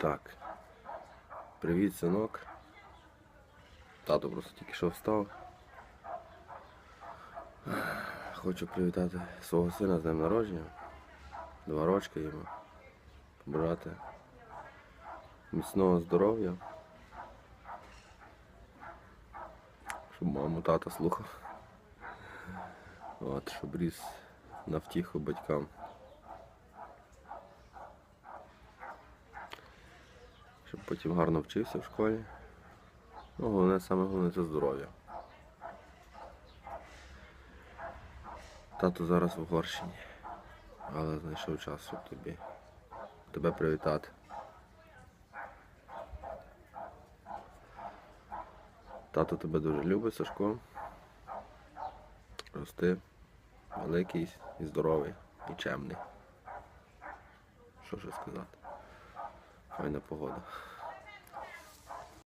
Так. Привіт, синок. Тато просто тільки що встав. Хочу привітати свого сина з днем народження. Два рочки йому. Побажати міцного здоров'я. Щоб маму тата слухав. От, щоб ріс на втіху батькам. Щоб потім гарно вчився в школі. Ну, головне, саме головне це здоров'я. Тато зараз в Угорщині, але знайшов час, щоб тобі тебе привітати. Тато тебе дуже любить, Сашко. Рости великий і здоровий, і чемний. Що ще сказати? 玩的不好的